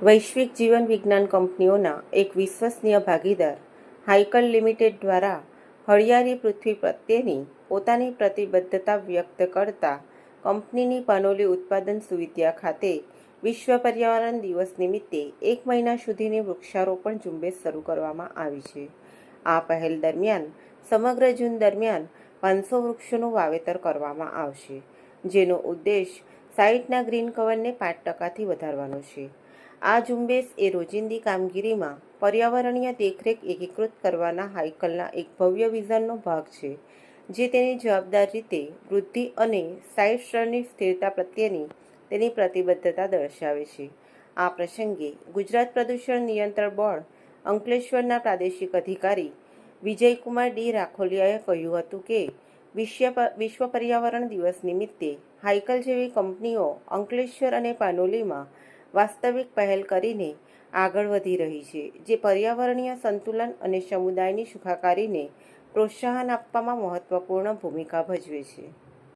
વૈશ્વિક જીવન વિજ્ઞાન કંપનીઓના એક વિશ્વસનીય ભાગીદાર, હાઇકલ લિમિટેડ દ્વારા હળિયાળી પૃથ્વી પ્રત્યેની પોતાની પ્રતિબદ્ધતા વ્યક્ત કરતા કંપનીની પાનોલી ઉત્પાદન સુવિધા ખાતે વિશ્વ પર્યાવરણ દિવસ નિમિત્તે એક મહિના સુધીની વૃક્ષારોપણ ઝુંબેશ શરૂ કરવામાં આવી છે. આ પહેલ દરમિયાન, સમગ્ર જૂન દરમિયાન પાંચસો વૃક્ષોનું વાવેતર કરવામાં આવશે, જેનો ઉદ્દેશ સાઇટના ગ્રીન કવરને પાંચ ટકાથી વધારવાનો છે. આ ઝુંબેશ એ રોજિંદી કામગીરીમાં પર્યાવરણીય દેખરેખ એકીકૃત કરવાના હાઇકલના એક ભવ્ય વિઝનનો ભાગ છે, જે તેની જવાબદાર રીતે વૃદ્ધિ અને સાઇડ સ્તરની સ્થિરતા પ્રત્યેની તેની પ્રતિબદ્ધતા દર્શાવે છે. આ પ્રસંગે ગુજરાત પ્રદૂષણ નિયંત્રણ બોર્ડ અંકલેશ્વરના પ્રાદેશિક અધિકારી વિજયકુમાર ડી રાખોલિયાએ કહ્યું હતું કે વિશ્વ વિશ્વ પર્યાવરણ દિવસ નિમિત્તે હાઇકલ જેવી કંપનીઓ અંકલેશ્વર અને પાનોલીમાં વાસ્તવિક પહેલ કરીને આગળ વધી રહી છે, જે પર્યાવરણીય સંતુલન અને સમુદાયની સુખાકારીને પ્રોત્સાહન આપવામાં મહત્વપૂર્ણ ભૂમિકા ભજવે છે.